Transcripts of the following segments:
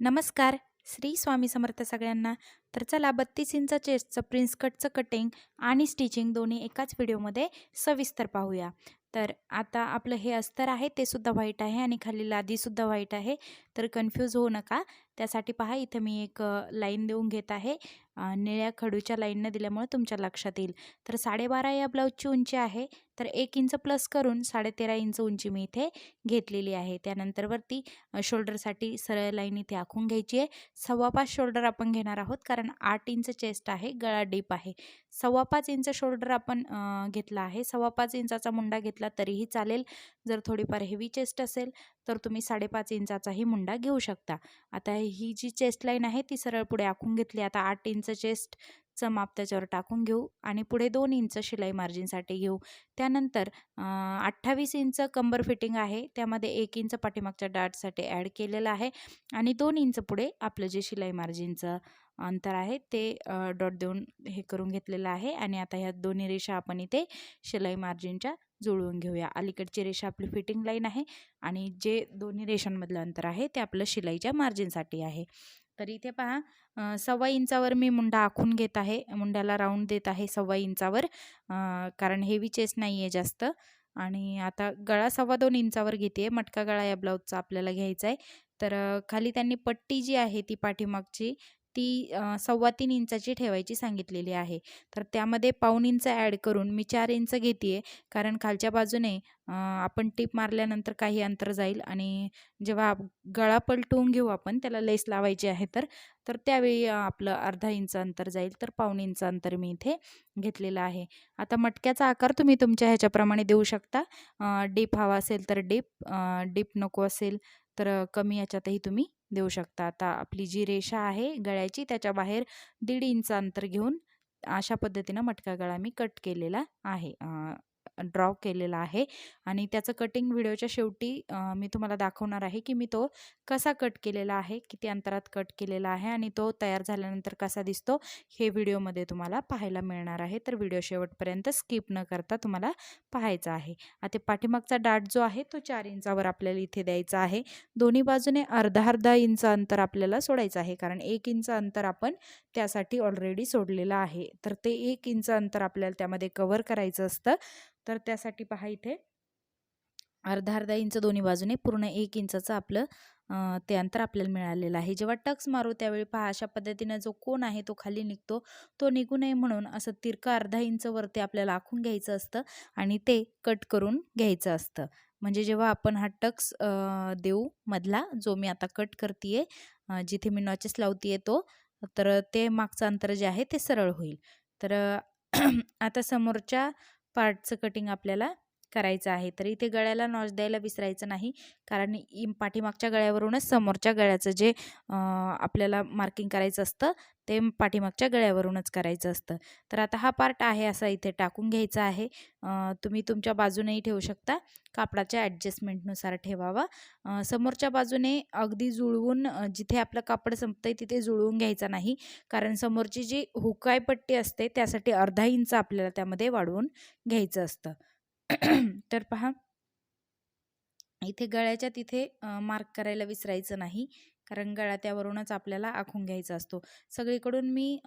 नमस्कार. श्री स्वामी समर्थ सगळ्यांना. तर चला बत्तीस इंच चेस्टचं प्रिन्स कटचं कटिंग आणि स्टिचिंग दोन्ही एकाच व्हिडिओमध्ये सविस्तर पाहूया. तर आता आपलं हे अस्तर आहे ते सुद्धा व्हाईट आहे आणि खाली लादीसुद्धा व्हाईट आहे. तर कन्फ्यूज होऊ नका. त्यासाठी पहा इथं मी एक लाईन देऊन घेत आहे. निळ्या खडूच्या लाईननं दिल्यामुळे तुमच्या लक्षात येईल. तर साडेबारा या ब्लाऊजची उंची आहे. तर एक इंच प्लस करून साडेतेरा इंच उंची मी इथे घेतलेली आहे. त्यानंतर वरती शोल्डरसाठी सरळ लाईन इथे आखून घ्यायची आहे. सव्वा पाच शोल्डर आपण घेणार आहोत कारण आठ इंच चेस्ट आहे गळा डीप आहे. सव्वा पाच इंच शोल्डर आपण घेतला आहे. सव्वा पाच इंचाचा मुंडा घेतला तरीही चालेल. जर थोडीफार हेवी चेस्ट असेल तर तुम्ही साडेपाच इंचाचाही मुंडा घेऊ शकता. आता ही जी चेस्ट लाईन आहे ती सरळ पुढे आखून घेतली. आता आठ इंच चेस्ट चं माप त्याच्यावर टाकून घेऊ आणि पुढे दोन इंच शिलाई मार्जिनसाठी घेऊ. त्यानंतर अठ्ठावीस इंच कंबर फिटिंग आहे. त्यामध्ये एक इंच पाठीमागच्या डाटसाठी ॲड केलेलं आहे आणि दोन इंच पुढे आपलं जे शिलाई मार्जिनचं अंतर आहे. ते डॉट देऊन हे करून घेतलेलं आहे आणि आता ह्या दोन्ही रेषा आपण इथे शिलाई मार्जिनच्या जुळवून घेऊया. अलीकडची रेषा आपली फिटिंग लाईन आहे आणि जे दोन्ही रेषांमधलं अंतर आहे ते आपलं शिलाईच्या मार्जिनसाठी आहे. तर इथे पहा सव्वा इंचावर मी मुंडा आखून घेत आहे. मुंड्याला राऊंड देत आहे सव्वा इंचावर कारण हेवी चेस नाही आहे जास्त. आणि आता गळा सव्वा दोन इंचावर घेते आहे मटका गळा या ब्लाऊजचा आपल्याला घ्यायचा आहे तर खाली त्यांनी पट्टी जी आहे ती पाठीमागची ती सव्वा तीन इंचाची ठेवायची सांगितलेली आहे. तर त्यामध्ये पाऊन इंच ॲड करून मी चार इंच घेते आहे कारण खालच्या बाजूने आपण टीप मारल्यानंतर काही अंतर जाईल आणि जेव्हा गळा पलटवून घेऊ आपण त्याला लेस लावायची आहे तर तर त्यावेळी आपलं अर्धा इंच अंतर जाईल. तर पाऊण इंच अंतर मी इथे घेतलेलं आहे. आता मटक्याचा आकार तुम्ही तुमच्या ह्याच्याप्रमाणे देऊ शकता. डीप हवा असेल तर डीप डीप नको असेल तर कमी याच्यातही तुम्ही देऊ शकता. आता आपली जी रेषा आहे गळ्याची त्याच्या बाहेर दीड इंच अंतर घेऊन अशा पद्धतीनं मटका गळा मी कट केलेला आहे. ड्रॉ केलेला आहे आणि त्याचं कटिंग व्हिडिओच्या शेवटी मी तुम्हाला दाखवणार आहे की मी तो कसा कट केलेला आहे किती अंतरात कट केलेला आहे आणि तो तयार झाल्यानंतर कसा दिसतो हे व्हिडिओमध्ये तुम्हाला पाहायला मिळणार आहे. तर व्हिडिओ शेवटपर्यंत स्किप न करता तुम्हाला पाहायचा आहे. आता पाठीमागचा डाट जो आहे तो चार इंचावर आपल्याला इथे द्यायचा आहे. दोन्ही बाजूने अर्धा अर्धा इंच अंतर आपल्याला सोडायचं आहे कारण एक इंच अंतर आपण त्यासाठी ऑलरेडी सोडलेलं आहे. तर ते एक इंच अंतर आपल्याला त्यामध्ये कव्हर करायचं असतं. तर त्यासाठी पहा इथे. अर्धा अर्धा इंच दोन्ही बाजूने पूर्ण एक इंचाचं आपलं ते अंतर आपल्याला मिळालेलं आहे. जेव्हा टक्स मारू त्यावेळी पहा अशा पद्धतीनं जो कोण आहे तो खाली निघतो. तो निघू नये म्हणून असं तिरका अर्धा इंच वरती आपल्याला आखून घ्यायचं असतं आणि ते कट करून घ्यायचं असतं. म्हणजे जेव्हा आपण हा टक्स देऊ मधला जो मी आता कट करते जिथे मी नॉचेस लावते तो तर ते मागचं अंतर जे आहे ते सरळ होईल. तर आता समोरच्या पार्टचं कटिंग आपल्याला करायचं आहे. तर इथे गळ्याला नॉच द्यायला विसरायचं नाही. कारण इ पाठीमागच्या गळ्यावरूनच समोरच्या गळ्याचं जे आपल्याला मार्किंग करायचं असतं ते पाठीमागच्या गळ्यावरूनच करायचं असतं. तर आता हा पार्ट आहे असा इथे टाकून घ्यायचा आहे. तुम्ही तुमच्या बाजूनेही ठेवू शकता. कापडाच्या ॲडजस्टमेंटनुसार ठेवावा. समोरच्या बाजूने अगदी जुळवून जिथे आपलं कापड संपतंय तिथे जुळवून घ्यायचा नाही. कारण समोरची जी हुकाय पट्टी असते त्यासाठी अर्धा इंच आपल्याला त्यामध्ये वाढवून घ्यायचं असतं. तर पहा. इथे गळ्याच्या तिथे मार्क करायला विसरायचं नाही. कारण गळा त्यावरूनच आपल्याला आखून घ्यायचा असतो. सगळीकडून मी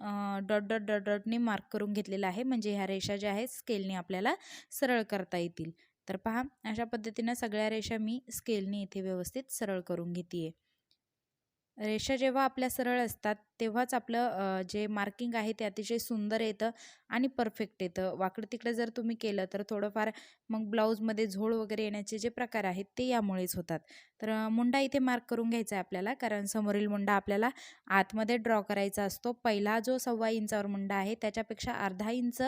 डॉट डॉट डॉट डॉटने मार्क करून घेतलेला आहे. म्हणजे ह्या रेषा ज्या आहेत स्केलने आपल्याला सरळ करता येतील. तर पहा अशा पद्धतीनं सगळ्या रेषा मी स्केलने इथे व्यवस्थित सरळ करून घेते रेषा जेव्हा आपल्या सरळ असतात तेव्हाच आपलं जे मार्किंग आहे ते अतिशय सुंदर येतं आणि परफेक्ट येतं. वाकडं तिकडं जर तुम्ही केलं तर थोडंफार मग ब्लाऊजमध्ये झोळ वगैरे येण्याचे जे प्रकार आहेत ते यामुळेच होतात. तर मुंडा इथे मार्क करून घ्यायचा आहे आपल्याला कारण समोरील मुंडा आपल्याला आतमध्ये ड्रॉ करायचा असतो. पहिला जो सव्वा इंचावर मुंडा आहे त्याच्यापेक्षा अर्धा इंच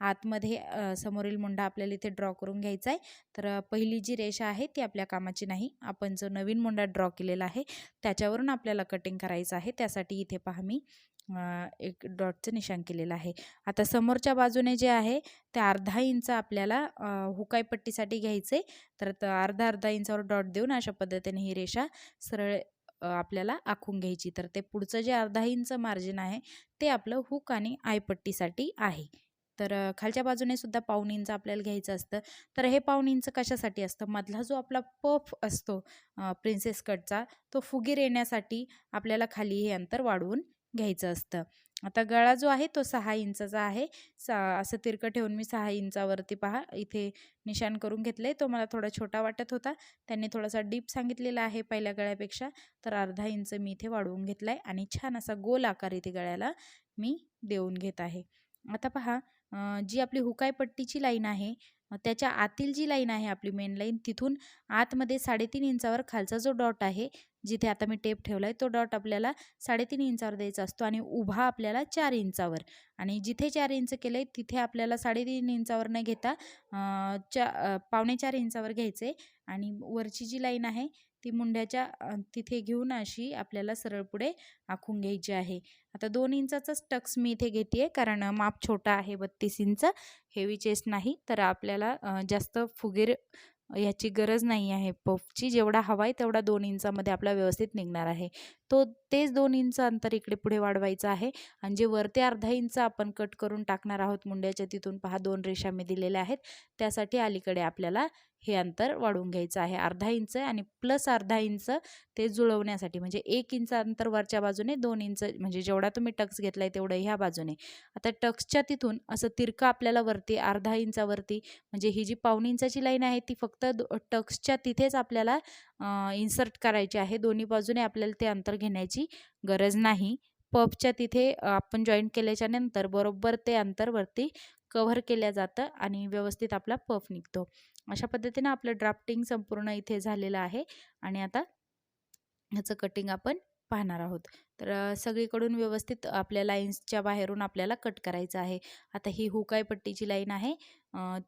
आतमध्ये समोरील मुंडा आपल्याला इथे ड्रॉ करून घ्यायचा आहे. तर पहिली जी रेषा आहे ती आपल्या कामाची नाही. आपण जो नवीन मुंडा ड्रॉ केलेला आहे त्याच्यावरून आपल्याला कटिंग करायचं आहे. त्यासाठी इथे पहा. आम्ही एक डॉटचं निशाण केलेलं आहे. आता समोरच्या बाजूने जे आहे ते अर्धा इंच आपल्याला अ, घ्यायचं घ्यायचे तर अर्धा अर्धा इंचावर डॉट देऊन अशा पद्धतीने ही रेषा सरळ आपल्याला आखून घ्यायची. तर ते पुढचं जे अर्धा इंच मार्जिन आहे ते आपलं हुक आणि आयपट्टीसाठी आहे. तर खालच्या बाजूने सुद्धा पाऊण इंच आपल्याला घ्यायचं असतं. तर हे पाऊण इंच कशासाठी असतं? मधला जो आपला पफ असतो प्रिन्सेस कटचा तो फुगीर येण्यासाठी आपल्याला खाली हे अंतर वाढवून घ्यायचं असतं. आता गळा जो आहे तो सहा इंचाचा आहे. सा असं तिरकं ठेवून मी सहा इंचावरती पहा. इथे निशाण करून घेतलं आहे तो मला थोडा छोटा वाटत होता. त्यांनी थोडासा डीप सांगितलेला आहे पहिल्या गळ्यापेक्षा. तर अर्धा इंच मी इथे वाढवून घेतला आहे आणि छान असा गोल आकार इथे गळ्याला मी देऊन घेत आहे. आता पहा जी आपली हुकायपट्टीची लाईन आहे त्याच्या आतील जी लाईन आहे आपली मेन लाईन तिथून आतमध्ये साडेतीन इंचावर खालचा जो डॉट आहे जिथे आता मी टेप ठेवला आहे तो डॉट आपल्याला साडेतीन इंचावर द्यायचा असतो आणि उभा आपल्याला चार इंचावर. आणि जिथे चार इंच केलं आहे तिथे आपल्याला साडेतीन इंचावर न घेता चा पावणे चार इंचावर घ्यायचे आणि वरची जी लाईन आहे ती मुंड्याच्या तिथे घेऊन अशी आपल्याला सरळ पुढे आखून घ्यायची आहे. आता दोन इंचाचाच टक्स मी इथे घेते आहे कारण माप छोटा आहे बत्तीस इंच हेवी चेस्ट नाही तर आपल्याला जास्त फुगीर याची गरज नाही आहे. पफची जेवढा हवा आहे तेवढा दोन इंचामध्ये आपला व्यवस्थित निघणार आहे. तो तेच दोन इंच अंतर इकडे पुढे वाढवायचं आहे. आणि जे वरते अर्धा इंच आपण कट करून टाकणार आहोत मुंड्याच्या तिथून पहा दोन रेषा मी दिलेल्या आहेत. त्यासाठी अलीकडे आपल्याला हे अंतर वाढवून घ्यायचं आहे. अर्धा इंच आणि प्लस अर्धा इंच ते जुळवण्यासाठी म्हणजे एक इंच अंतर वरच्या बाजूने दोन इंच म्हणजे जेवढा तुम्ही टक्स घेतला आहे तेवढं ह्या बाजूने. आता टक्सच्या तिथून असं तिरकं आपल्याला वरती अर्धा इंचावरती म्हणजे ही जी पाऊण इंचाची लाईन आहे ती फक्त दो टक्सच्या तिथेच आपल्याला इन्सर्ट करायची आहे. दोन्ही बाजूने आपल्याला ते अंतर घेण्याची गरज नाही. पफच्या तिथे आपण जॉईंट केल्याच्यानंतर बरोबर ते अंतरवरती कव्हर केल्या जातं आणि व्यवस्थित आपला पफ निघतो. अशा पद्धतीनं आपलं ड्राफ्टिंग संपूर्ण इथे झालेलं आहे. आणि आता ह्याचं कटिंग आपण पाहणार आहोत. तर सगळीकडून व्यवस्थित आपल्या लाईन्सच्या बाहेरून आपल्याला कट करायचं आहे. आता ही हुकाय पट्टीची लाईन आहे.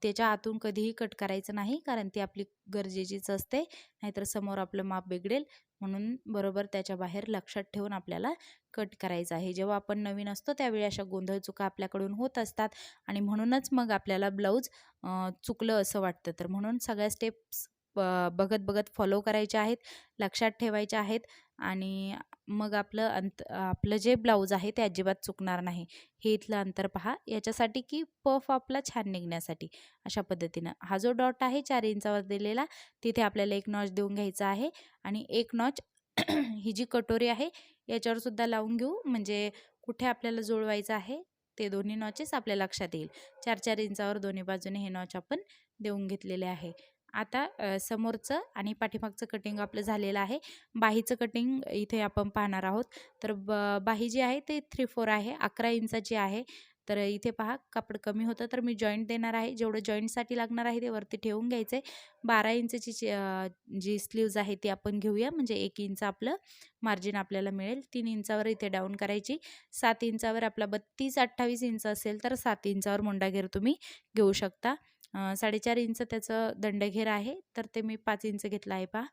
त्याच्या आतून कधीही कट करायचं नाही कारण ती आपली गरजेचीच असते. नाहीतर समोर आपलं माप बिघडेल. म्हणून बरोबर त्याच्या बाहेर लक्षात ठेवून आपल्याला कट करायचं आहे. जेव्हा आपण नवीन असतो त्यावेळी अशा गोंधळ चुका आपल्याकडून होत असतात आणि म्हणूनच मग आपल्याला ब्लाऊज चुकलं असं वाटतं. तर म्हणून सगळ्या स्टेप्स बघत बघत फॉलो करायच्या आहेत. लक्षात ठेवायच्या आहेत. आणि मग आपलं अंत आपलं जे ब्लाऊज आहे ते अजिबात चुकणार नाही. हे इथलं अंतर पहा. याच्यासाठी की पफ आपला छान निघण्यासाठी अशा पद्धतीनं. हा जो डॉट आहे चार इंचावर दिलेला तिथे आपल्याला एक नॉच देऊन घ्यायचा आहे आणि एक नॉच ही जी कटोरी आहे याच्यावर सुद्धा लावून घेऊ. म्हणजे कुठे आपल्याला जुळवायचं आहे ते दोन्ही नॉचेस आपल्या लक्षात येईल. चार चार इंचावर दोन्ही बाजूने हे नॉच आपण देऊन घेतलेले आहे. आता समोरचं आणि पाठीमागचं कटिंग आपलं झालेलं आहे. बाहीचं कटिंग इथे आपण पाहणार आहोत. तर ब बाही जी आहे ते थ्री फोर आहे. अकरा इंचाची आहे. तर इथे पहा कापड कमी होतं तर मी जॉईंट देणार आहे. जेवढं जॉईंटसाठी लागणार आहे ते वरती ठेवून घ्यायचं आहे बारा इंचची जी जी स्लीव्ज आहे ती आपण घेऊया. म्हणजे एक इंच आपलं मार्जिन आपल्याला मिळेल. तीन इंचावर इथे डाऊन करायची. सात इंचावर आपला बत्तीस अठ्ठावीस इंच असेल तर सात इंचावर मुंडाघेर तुम्ही घेऊ शकता. साडेचार इंच त्याचं दंडघेर आहे तर ते मी पाच इंच घेतलं आहे पहा.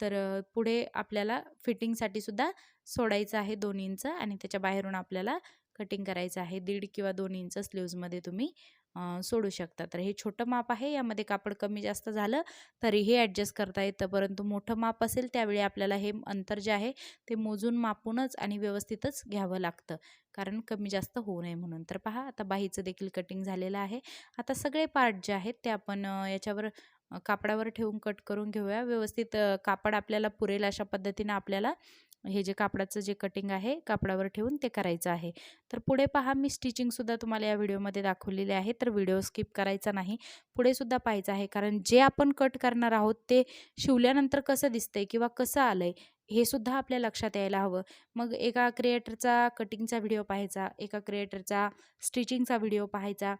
तर पुढे आपल्याला फिटिंगसाठी सुद्धा सोडायचं आहे दोन इंच आणि त्याच्या बाहेरून आपल्याला कटिंग करायचं आहे दीड किंवा दोन इंच स्लीव्जमध्ये तुम्ही. सोडू शकता तर हे छोटं माप आहे. यामध्ये कापड कमी जास्त झालं तरीही ॲडजस्ट करता येतं. परंतु मोठं माप असेल त्यावेळी आपल्याला हे अंतर जे आहे ते मोजून मापूनच आणि व्यवस्थितच घ्यावं लागतं. कारण कमी जास्त होऊ नये म्हणून. तर पहा आता बाहीचं देखील कटिंग झालेलं आहे. आता सगळे पार्ट जे आहेत ते आपण याच्यावर कापडावर ठेवून कट करून घेऊया. व्यवस्थित कापड आपल्याला पुरेल अशा पद्धतीनं आपल्याला हे जे कापडाचं जे कटिंग आहे कापडावर ठेवून ते करायचं आहे. तर पुढे पहा मी स्टिचिंगसुद्धा तुम्हाला या व्हिडिओमध्ये दाखवलेले आहे. तर व्हिडिओ स्किप करायचा नाही. पुढेसुद्धा पाहायचं आहे कारण जे आपण कट करणार आहोत ते शिवल्यानंतर कसं दिसतंय किंवा कसं आलंय हे सुद्धा आपल्या लक्षात यायला हवं. मग एका क्रिएटरचा कटिंगचा व्हिडिओ पाहायचा एका क्रिएटरचा स्टिचिंगचा व्हिडिओ पाहायचा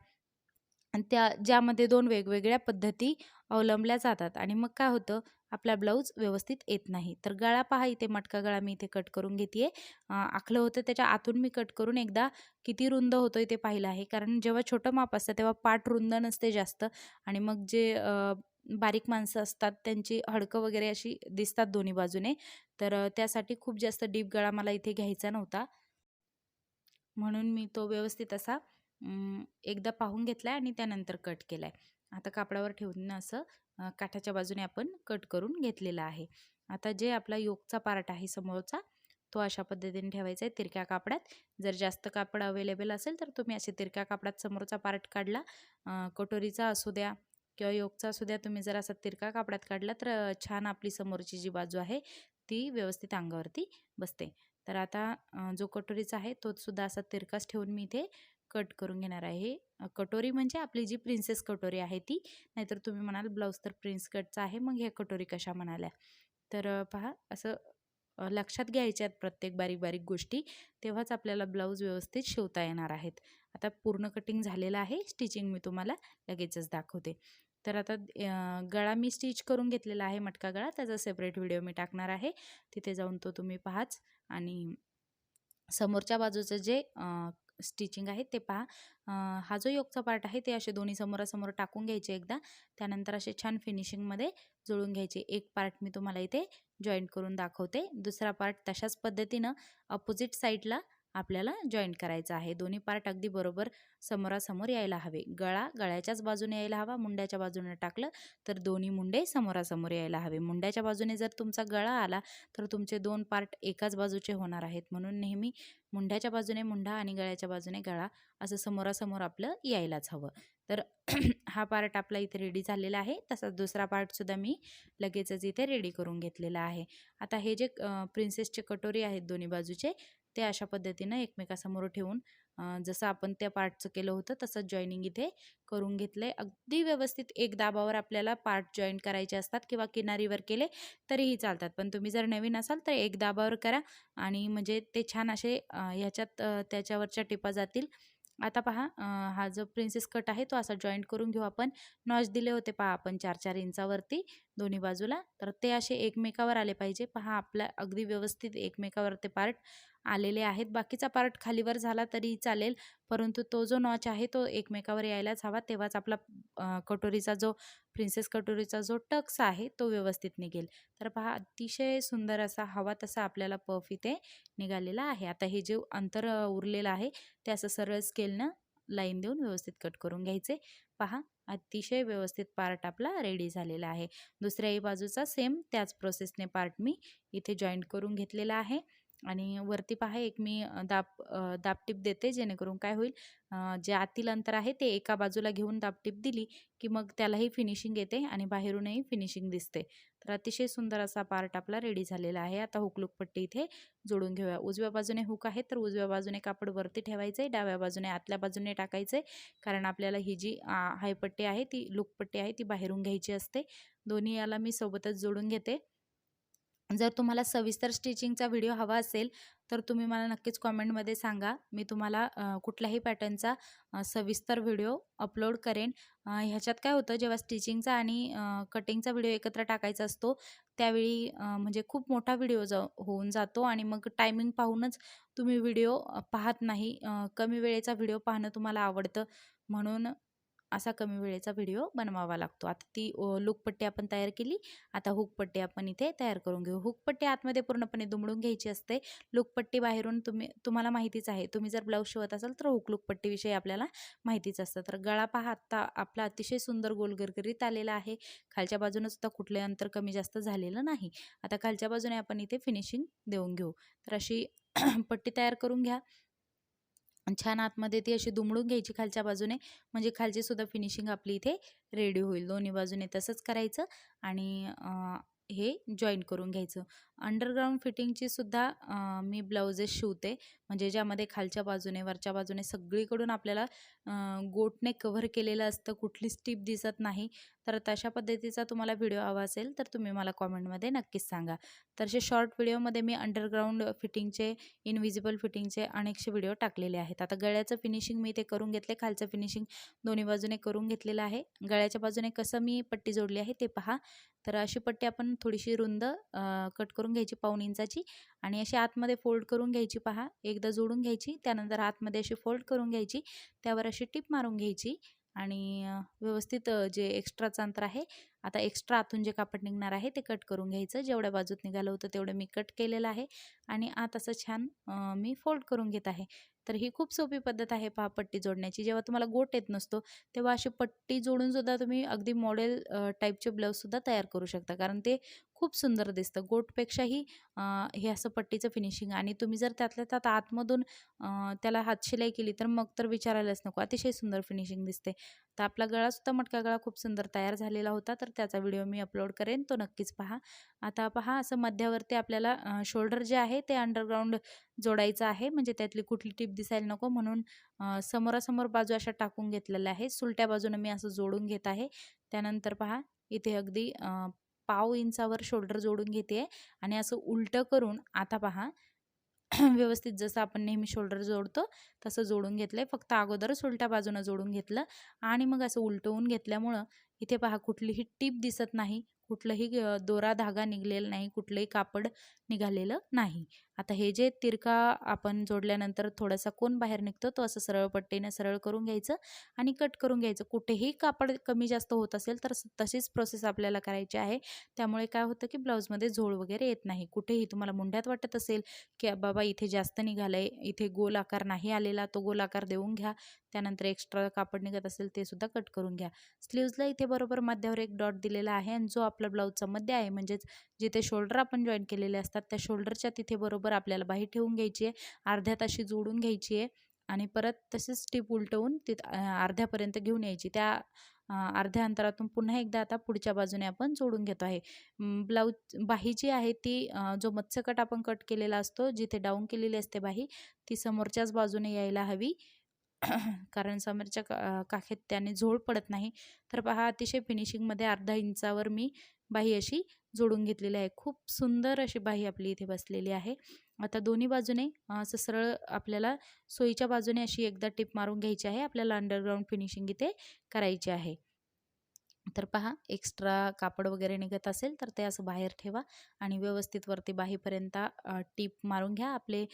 आणि त्या ज्यामध्ये दोन वेगवेगळ्या पद्धती अवलंबल्या जातात आणि मग काय होतं आपला ब्लाऊज व्यवस्थित येत नाही. तर गळा पहा इथे मटका गळा मी इथे कट करून घेते आखलं होतं त्याच्या आतून मी कट करून एकदा किती रुंद होतो ते पाहिलं आहे. कारण जेव्हा छोटं माप असतं तेव्हा पाठ रुंद नसते जास्त आणि मग जे बारीक माणसं असतात त्यांची हडकं वगैरे अशी दिसतात दोन्ही बाजूने. तर त्यासाठी खूप जास्त डीप गळा मला इथे घ्यायचा नव्हता. म्हणून मी तो व्यवस्थित असा एकदा पाहून घेतला आहे आणि त्यानंतर कट केला आहे आता कापडावर ठेवून असं काठाच्या बाजूने आपण कट करून घेतलेला आहे. आता जे आपला योगचा पार्ट आहे समोरचा तो अशा पद्धतीने ठेवायचा आहे तिरक्या कापडात. जर जास्त कापड अवेलेबल असेल तर तुम्ही असे तिरक्या कापडात समोरचा पार्ट काढला. कटोरीचा असू द्या किंवा योगचा असू द्या तुम्ही जर असा तिरका कापडात काढला तर छान आपली समोरची जी बाजू आहे ती व्यवस्थित अंगावरती बसते. तर आता जो कटोरीचा आहे तो सुद्धा असा तिरकाच ठेवून मी इथे कट करून घेणार आहे. कटोरी म्हणजे आपली जी प्रिन्सेस कटोरी आहे ती. नाहीतर तुम्ही म्हणाल ब्लाऊज तर प्रिन्स कटचा आहे. मग ह्या कटोरी कशा म्हणाल्या? तर पहा असं लक्षात घ्यायच्या आहेत प्रत्येक बारीक बारीक गोष्टी. तेव्हाच आपल्याला ब्लाऊज व्यवस्थित शिवता येणार आहेत. आता पूर्ण कटिंग झालेलं आहे. स्टिचिंग मी तुम्हाला लगेचच दाखवते. तर आता गळा मी स्टिच करून घेतलेला आहे मटका गळा. त्याचा सेपरेट व्हिडिओ मी टाकणार आहे. तिथे जाऊन तो तुम्ही पाहाच. आणि समोरच्या बाजूचं जे स्टिचिंग आहे ते पहा. हा जो योगचा पार्ट आहे ते असे दोन्ही समोरासमोर टाकून घ्यायचे एकदा. त्यानंतर असे छान फिनिशिंगमध्ये जुळून घ्यायचे. एक पार्ट मी तुम्हाला इथे जॉईंट करून दाखवते. दुसरा पार्ट तशाच पद्धतीनं अपोजिट साईडला आपल्याला जॉईंट करायचा आहे. दोन्ही पार्ट अगदी बरोबर समोरासमोर यायला हवे. गळा गळ्याच्याच बाजूने यायला हवा मुंड्याच्या बाजूने टाकलं तर दोन्ही मुंडे समोरासमोर यायला हवे. मुंड्याच्या बाजूने जर तुमचा गळा आला तर तुमचे दोन पार्ट एकाच बाजूचे होणार आहेत. म्हणून नेहमी मुंड्याच्या बाजूने मुंडा आणि गळ्याच्या बाजूने गळा असं समोरासमोर आपलं यायलाच हवं. तर हा पार्ट आपला इथे रेडी झालेला आहे. तसाच दुसरा पार्टसुद्धा मी लगेचच इथे रेडी करून घेतलेला आहे. आता हे जे प्रिन्सेसचे कटोरी आहेत दोन्ही बाजूचे ते अशा पद्धतीनं एकमेकासमोर ठेवून जसं आपण त्या पार्टचं केलं होतं तसंच जॉईनिंग इथे करून घेतलं आहे अगदी व्यवस्थित एक दाबावर आपल्याला पार्ट जॉईन करायचे असतात किंवा किनारीवर केले तरीही चालतात. पण तुम्ही जर नवीन असाल तर एक दाबावर करा आणि म्हणजे ते छान असे ह्याच्यात त्याच्यावरच्या टिपा जातील. आता पहा हा जो प्रिन्सेस कट आहे तो असा जॉईंट करून घेऊ आपण. नॉच दिले होते पहा आपण चार चार इंचावरती दोन्ही बाजूला. तर ते असे एकमेकावर आले पाहिजे. पहा आपल्या अगदी व्यवस्थित एकमेकावर ते पार्ट आलेले आहेत. बाकीचा पार्ट खालीवर झाला तरी चालेल. परंतु तो जो नॉच आहे तो एकमेकावर यायलाच हवा. तेव्हाच आपला कटोरीचा जो प्रिन्सेस कटोरीचा जो टक्स आहे तो व्यवस्थित निघेल. तर पहा अतिशय सुंदर असा हवा तसा आपल्याला पफ इथे निघालेला आहे. आता हे जे अंतर उरलेलं आहे ते असं सरळ स्केलनं लाईन देऊन व्यवस्थित कट करून घ्यायचे. पहा अतिशय व्यवस्थित पार्ट आपला रेडी झालेला आहे. दुसऱ्याही बाजूचा सेम त्याच प्रोसेसने पार्ट मी इथे जॉईंट करून घेतलेला आहे. आणि वरती पहा एक मी दाब दाबटीप देते जेणेकरून काय होईल जे आतील अंतर आहे ते एका बाजूला घेऊन दाबटीप दिली की मग त्यालाही फिनिशिंग येते आणि बाहेरूनही फिनिशिंग दिसते. तर अतिशय सुंदर असा पार्ट आपला रेडी झालेला आहे. आता हुकलुक पट्टी इथे जोडून घेऊया. उजव्या बाजूने हुक आहे तर उजव्या बाजूने कापड वरती ठेवायचं आहे डाव्या बाजूने आतल्या बाजूने टाकायचं आहे कारण आपल्याला ही जी हायपट्टी आहे ती लुकपट्टी आहे ती बाहेरून घ्यायची असते. दोन्ही याला मी सोबतच जोडून घेते. जर तुम्हाला सविस्तर स्टिचिंगचा व्हिडिओ हवा असेल तर तुम्ही मला नक्कीच कॉमेंटमध्ये सांगा. मी तुम्हाला कुठल्याही पॅटर्नचा सविस्तर व्हिडिओ अपलोड करेन. ह्याच्यात काय होतं जेव्हा स्टिचिंगचा आणि कटिंगचा व्हिडिओ एकत्र टाकायचा असतो त्यावेळी म्हणजे खूप मोठा व्हिडिओ जा होऊन जातो आणि मग टायमिंग पाहूनच तुम्ही व्हिडिओ पाहत नाही. कमी वेळेचा व्हिडिओ पाहणं तुम्हाला आवडतं. म्हणून असा कमी वेळेचा व्हिडिओ बनवावा लागतो. आता ती लुकपट्टी आपण तयार केली आता हुकपट्टी आपण इथे तयार करून घेऊ. हुकपट्टी आतमध्ये पूर्णपणे दुमडून घ्यायची असते. लुकपट्टी बाहेरून तुम्ही तुम्हाला माहितीच आहे. तुम्ही जर ब्लाऊज शिवत असाल तर हुक लुकपट्टीविषयी आपल्याला माहितीच असतं. तर गळा पहा आत्ता आपला अतिशय सुंदर गोलगरगरीत आलेला आहे. खालच्या बाजूनं सुद्धा कुठले अंतर कमी जास्त झालेलं नाही. आता खालच्या बाजूने आपण इथे फिनिशिंग देऊन घेऊ. तर अशी पट्टी तयार करून घ्या. छान आतमध्ये ती अशी दुमडून घ्यायची खालच्या बाजूने म्हणजे खालची सुद्धा फिनिशिंग आपली इथे रेडी होईल. दोन्ही बाजूने तसंच करायचं आणि हे जॉईन करून घ्यायचं. अंडरग्राऊंड फिटिंगची सुद्धा मी ब्लाउजेस शिवते. म्हणजे ज्यामध्ये खालच्या बाजूने वरच्या बाजूने सगळीकडून आपल्याला गोटने कव्हर केलेलं असतं. कुठलीच स्टीप दिसत नाही. तर तशा पद्धतीचा तुम्हाला व्हिडिओ हवा असेल तर तुम्ही मला कॉमेंटमध्ये नक्कीच सांगा. तर असे शॉर्ट व्हिडिओमध्ये मी अंडरग्राऊंड फिटिंगचे इनविजिबल फिटिंगचे अनेकशे व्हिडिओ टाकलेले आहेत. आता गळ्याचं फिनिशिंग मी ते करून घेतले खालचं फिनिशिंग दोन्ही बाजूने करून घेतलेलं आहे. गळ्याच्या बाजूने कसं मी पट्टी जोडली आहे ते पहा. तर अशी पट्टी आपण थोडीशी रुंद कट करून घ्यायची पाऊण इंचाची आणि अशी आतमध्ये फोल्ड करून घ्यायची पहा. एकदा जोडून घ्यायची त्यानंतर आतमध्ये अशी फोल्ड करून घ्यायची त्यावर अशी टिप मारून घ्यायची आणि व्यवस्थित जे एक्स्ट्राचं अंतर आहे आता एक्स्ट्रा आतून जे कापड निघणार आहे ते कट करून घ्यायचं. जेवढ्या बाजूत निघालं होतं तेवढं मी कट केलेलं आहे आणि आत असं छान मी फोल्ड करून घेत आहे. तर ही खूप सोपी पद्धत आहे पहा पट्टी जोडण्याची. जेव्हा तुम्हाला गोट येत नसतो तेव्हा अशी पट्टी जोडून सुद्धा तुम्ही अगदी मॉडेल टाईपचे ब्लाऊजसुद्धा तयार करू शकता. कारण ते खूप सुंदर दिसतं. गोटपेक्षाही हे असं पट्टीचं फिनिशिंग आणि तुम्ही जर त्यातल्या त्यात आतमधून त्याला हातशिलाई केली तर मग तर विचारायलाच नको. अतिशय सुंदर फिनिशिंग दिसते. तर आपला गळासुद्धा मटका गळा खूप सुंदर तयार झालेला होता तर त्याचा व्हिडिओ मी अपलोड करेन तो नक्कीच पहा. आता पहा असं मध्यावरती आपल्याला शोल्डर जे आहे ते अंडरग्राऊंड जोडायचं आहे म्हणजे त्यातली कुठली टीप दिसायला नको म्हणून समोरासमोर बाजू अशा टाकून घेतलेल्या आहे सुलट्या बाजूनं मी असं जोडून घेत आहे. त्यानंतर पहा इथे अगदी पाव इंचावर शोल्डर जोडून घेते आणि असं उलटं करून आता पहा व्यवस्थित जसं आपण नेहमी शोल्डर जोडतो तसं जोडून घेतलं आहे फक्त अगोदरच उलट्या बाजूनं जोडून घेतलं आणि मग असं उलटवून घेतल्यामुळं इथे पहा कुठलीही टीप दिसत नाही. कुठलंही दोरा धागा निघलेला नाही. कुठलंही कापड निघालेलं नाही. आता हे जे तिरका आपण जोडल्यानंतर थोडासा कोण बाहेर निघतो तो असं सरळ पट्टीने सरळ करून घ्यायचं आणि कट करून घ्यायचं. कुठेही कापड कमी जास्त होत असेल तर तशीच प्रोसेस आपल्याला करायची आहे. त्यामुळे काय होतं की ब्लाऊजमध्ये झोळ वगैरे येत नाही. कुठेही तुम्हाला मुंड्यात वाटत असेल की बाबा इथे जास्त निघालंय इथे गोल आकार नाही आलेला तो गोल आकार देऊन घ्या. त्यानंतर एक्स्ट्रा कापड निघत असेल ते सुद्धा कट करून घ्या. स्लीव्जला इथे बरोबर मध्यावर एक डॉट दिलेला आहे आणि जो आपला ब्लाऊजचा मध्य आहे म्हणजेच जिथे शोल्डर आपण जॉईन केलेले असतात त्या शोल्डरच्या तिथे बरोबर आपल्याला बाही ठेवून घ्यायची आहे. अर्ध्या ताशी जोडून घ्यायची आहे. आणि परत तसेच टीप उलटवून ती अर्ध्यापर्यंत घेऊन यायची. त्या अर्ध्या अंतरातून पुन्हा एकदा आता पुढच्या बाजूने आपण जोडून घेतो आहे. ब्लाऊज बाही जी आहे ती जो मत्स्यकट आपण कट केलेला असतो जिथे डाऊन केलेली असते बाही ती समोरच्याच बाजूने यायला हवी. कारण समोरच्या का काखेत त्याने झोळ पडत नाही. तर पहा अतिशय फिनिशिंगमध्ये अर्धा इंचावर मी बाही अशी जोडून घेतलेली आहे. खूप सुंदर अशी बाही आपली इथे बसलेली आहे. आता दोन्ही बाजूने असं सरळ आपल्याला सोयीच्या बाजूने अशी एकदा टिप मारून घ्यायची आहे. आपल्याला अंडरग्राऊंड फिनिशिंग इथे करायची आहे. तर पहा एक्स्ट्रा कापड वगैरे निघत असेल तर ते असं बाहेर ठेवा आणि व्यवस्थित वरती बाहीपर्यंत टीप मारून घ्या. आपले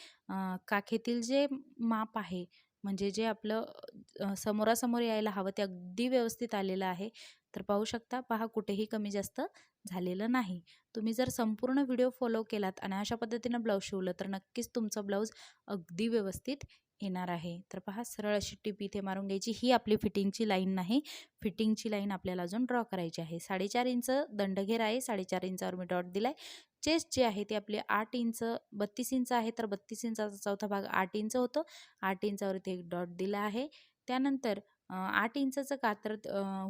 काखेतील जे माप आहे म्हणजे जे आपलं समोरासमोर यायला हवं ते अगदी व्यवस्थित आलेलं आहे. तर पाहू शकता पहा कुठेही कमी जास्त झालेलं नाही. तुम्ही जर संपूर्ण व्हिडिओ फॉलो केलात आणि अशा पद्धतीनं ब्लाऊज शिवलं तर नक्कीच तुमचं ब्लाऊज अगदी व्यवस्थित येणार आहे. तर पहा सरळ अशी टीप इथे मारून घ्यायची. ही आपली फिटिंगची लाईन नाही. फिटिंगची लाईन आपल्याला अजून ड्रॉ करायची आहे. साडेचार इंच दंडघेर आहे. साडेचार इंचावर मी डॉट दिला आहे चेस्ट जे आहे ते आपले आठ इंच बत्तीस इंच आहे. तर बत्तीस इंचाचा चौथा भाग आठ इंच होतो. आठ इंचावरती एक डॉट दिला आहे. त्यानंतर आठ इंचाचं कातर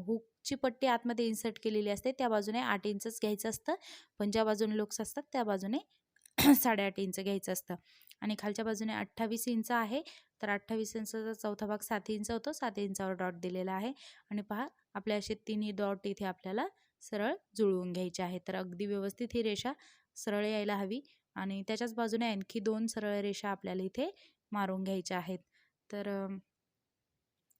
हुक ची पट्टी आतमध्ये इन्सर्ट केलेली असते त्या बाजूने आठ इंचच घ्यायचं असतं. पण ज्या बाजूने लोक्स असतात त्या बाजूने साडेआठ इंच घ्यायचं असतं. आणि खालच्या बाजूने अठ्ठावीस इंच आहे तर अठ्ठावीस इंचाचा चौथा भाग सात इंच होतो. सात इंचावर डॉट दिलेला आहे. आणि पहा आपले असे तिन्ही डॉट इथे आपल्याला सरळ जुळवून घ्यायचे आहे तर अगदी व्यवस्थित ही रेषा सरळ यायला हवी. आणि त्याच्याच बाजूने आणखी दोन सरळ रेषा आपल्याला इथे मारून घ्यायच्या आहेत. तर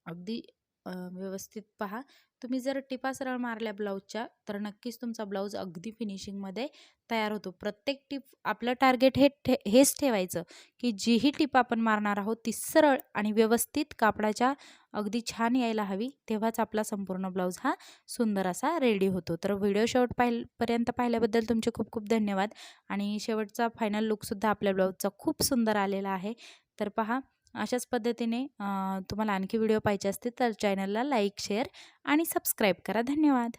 अगदी व्यवस्थित पहा. तुम्ही जर टिपा सरळ मारल्या ब्लाऊजच्या तर नक्कीच तुमचा ब्लाऊज अगदी फिनिशिंगमध्ये तयार होतो. प्रत्येक टिप आपलं टार्गेट हे ठे हेच ठेवायचं की जीही टिप आपण मारणार आहोत ती सरळ आणि व्यवस्थित कापडाच्या अगदी छान यायला हवी तेव्हाच आपला संपूर्ण ब्लाऊज हा सुंदर असा रेडी होतो. तर व्हिडिओ शेवट पाहिल पर्यंत पाहिल्याबद्दल तुमचे खूप खूप धन्यवाद. आणि शेवटचा फायनल लुकसुद्धा आपल्या ब्लाऊजचा खूप सुंदर आलेला आहे. तर पहा अशाच पद्धतीने तुम्हाला आणखी व्हिडिओ पाहिजे असतील तर चॅनलला लाईक शेअर आणि सबस्क्राईब करा. धन्यवाद.